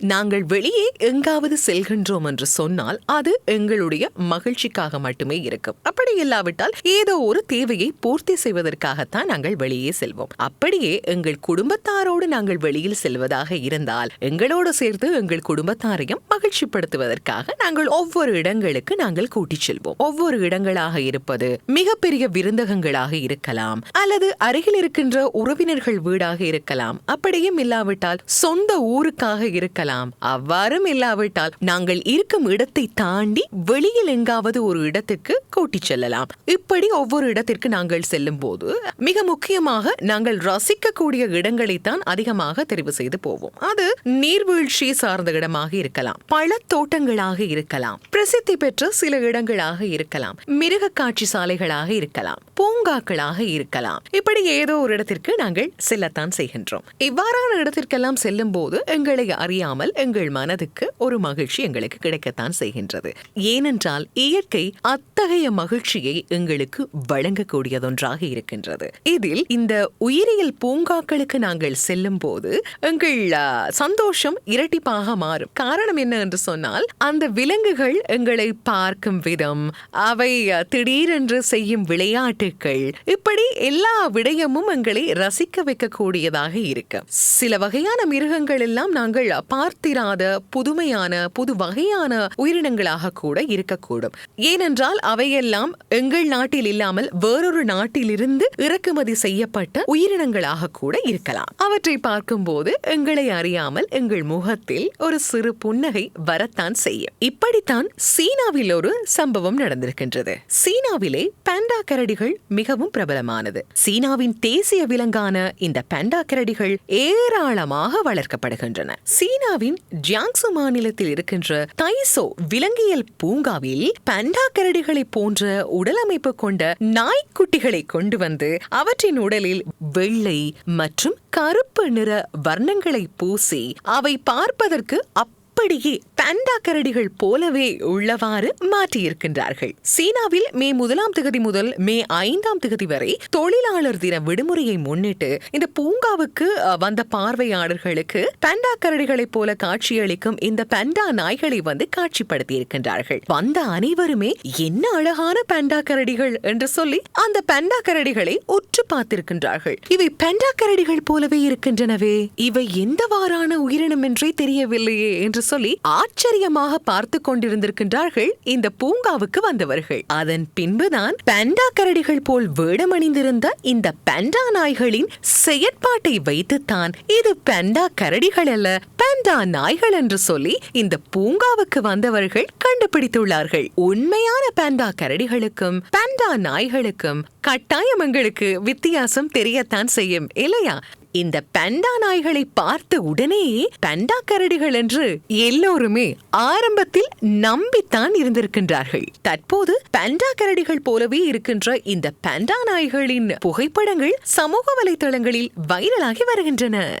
நாங்கள் வெளியே எங்காவது செல்கின்றோம் என்று சொன்னால் அது எங்களுடைய மகிழ்ச்சிக்காக மட்டுமே இருக்கும். அப்படி இல்லாவிட்டால் ஏதோ ஒரு தேவையை பூர்த்தி செய்வதற்காகத்தான் நாங்கள் வெளியே செல்வோம். அப்படியே எங்கள் குடும்பத்தாரோடு நாங்கள் வெளியில் செல்வதாக இருந்தால் எங்களோடு சேர்த்து எங்கள் குடும்பத்தாரையும் மகிழ்ச்சிப்படுத்துவதற்காக நாங்கள் ஒவ்வொரு இடங்களுக்கு நாங்கள் கூட்டிச் செல்வோம். ஒவ்வொரு இடங்களாக இருப்பது மிகப்பெரிய விருந்தகங்களாக இருக்கலாம் அல்லது அருகில் இருக்கின்ற உறவினர்கள் வீடாக இருக்கலாம். அப்படியும் இல்லாவிட்டால் சொந்த ஊருக்காக இருக்கலாம். அவ்வாறும் இல்லாவிட்டால் நாங்கள் இருக்கும் இடத்தை தாண்டி வெளியில் எங்காவது ஒரு இடத்துக்கு கூட்டிச் செல்லலாம். இப்படி ஒவ்வொரு இடத்திற்கு நாங்கள் செல்லும் போது மிக முக்கியமாக நாங்கள் ரசிக்கக்கூடிய இடங்களைத்தான் அதிகமாக தெரிவு செய்து போவோம். அது நீர்வீழ்ச்சி சார்ந்த இடமாக இருக்கலாம். பழத்தோட்டங்களாக இருக்கலாம். பிரசித்தி பெற்ற சில இடங்களாக இருக்கலாம். மிருக காட்சி சாலைகளாக இருக்கலாம். பூங்காக்களாக இருக்கலாம். இப்படி ஏதோ ஒரு இடத்திற்கு நாங்கள் செல்லத்தான் செய்கின்றோம். இவ்வாறான இடத்திற்கெல்லாம் செல்லும் போது எங்களை அறியாமல் எங்கள் மனதுக்கு ஒரு மகிழ்ச்சி எங்களுக்கு கிடைக்கத்தான் செய்கின்றது. ஏனென்றால் இயற்கை அத்தகைய மகிழ்ச்சியை எங்களுக்கு வழங்கக்கூடியதொன்றாக இருக்கின்றது. இதில் இந்த உயிரியல் பூங்காக்களுக்கு நாங்கள் செல்லும் போது எங்கள் சந்தோஷம் இரட்டிப்பாக மாறும். காரணம் என்ன என்று சொன்னால் அந்த விலங்குகள் எங்களை பார்க்கும் விதம் அவை திடீரென்று செய்யும் விளையாட்டுகள் இப்படி எல்லா விடயமும் எங்களை ரசிக்க வைக்கக்கூடியதாக இருக்கு. சில வகையான மிருகங்கள் எல்லாம் நாங்கள் பார்த்திராத புதுமையான புது வகையான உயிரினங்களாக கூட இருக்கக்கூடும். ஏனென்றால் அவையெல்லாம் எங்கள் நாட்டில் இல்லாமல் வேறொரு நாட்டிலிருந்து இறக்குமதி செய்யப்பட்ட உயிரினங்களாக கூட இருக்கலாம். அவற்றை பார்க்கும்போது எங்களை அறியாமல் எங்கள் முகத்தில் ஒரு சிறு புன்னகை வரத்தான் செய்யும். இப்படித்தான் சீனாவில் ஒரு சம்பவம் நடந்திருக்கின்றது. சீனாவிலே பாண்டா கரடிகள் மிகவும் பிரபலமானது. சீனாவின் தேசிய விலங்கான இந்த பெண்டா கரடிகள் ஏராளமாக வளர்க்கப்படுகின்றன. சீனாவின் ஜியாங்சு மாநிலத்தில் இருக்கின்ற தைசோ விலங்கியல் பூங்காவில் பெண்டா கரடிகளை போன்ற உடலமைப்பு கொண்ட நாய்க்குட்டிகளை கொண்டு வந்து அவற்றின் உடலில் வெள்ளை மற்றும் கருப்பு நிற வர்ணங்களை பூசி அவை பார்ப்பதற்கு அப்படியே பாண்டா கரடிகள் போலவே உள்ளவாறு மாற்றியிருக்கின்றார்கள். சீனாவில் மே முதலாம் திகதி முதல் மே ஐந்தாம் திகதி வரை தொழிலாளர் தின விடுமுறையை முன்னிட்டு இந்த பூங்காவுக்கு வந்த பார்வையாளர்களுக்கு பாண்டா கரடிகளைப் போல காட்சியளிக்கும் இந்த பாண்டா நாய்களை வந்து காட்சிப்படுத்தி இருக்கின்றார்கள் வந்த அனைவருமே என்ன அழகான பாண்டா கரடிகள் என்று சொல்லி அந்த பாண்டா கரடிகளை உற்று பார்த்திருக்கின்றார்கள். இவை பாண்டா கரடிகள் போலவே இருக்கின்றனவே. இவை எந்தவாறான உயிரினம் என்றே தெரியவில்லையே என்று சொல்லி ஆச்சரியமாக பார்த்து கொண்டிருந்திருக்கின்றார்கள் இந்த பூங்காவுக்கு வந்தவர்கள். அதன் பின்புதான் பேண்டா கரடிகள் போல் வேடமணிந்திருந்த இந்த பாண்டா நாய்களின் செயற்பாட்டை வைத்துத்தான் இது பாண்டா கரடிகள் அல்ல பாண்டா நாய்கள் என்று சொல்லி இந்த பூங்காவுக்கு வந்தவர்கள் கண்டுபிடித்துள்ளார்கள். உண்மையான பேண்டா கரடிகளுக்கும் பாண்டா நாய்களுக்கும் கட்டாயம் எங்களுக்கு வித்தியாசம் தெரியத்தான் செய்யும். இல்லையா? இந்த பண்டா நாய்களை பார்த்த உடனேயே பண்டா கரடிகள் என்று எல்லோருமே ஆரம்பத்தில் நம்பித்தான் இருந்திருக்கின்றார்கள். தற்போது பண்டா கரடிகள் போலவே இருக்கின்ற இந்த பண்டா நாய்களின் புகைப்படங்கள் சமூக வலைதளங்களில் வைரலாகி வருகின்றன.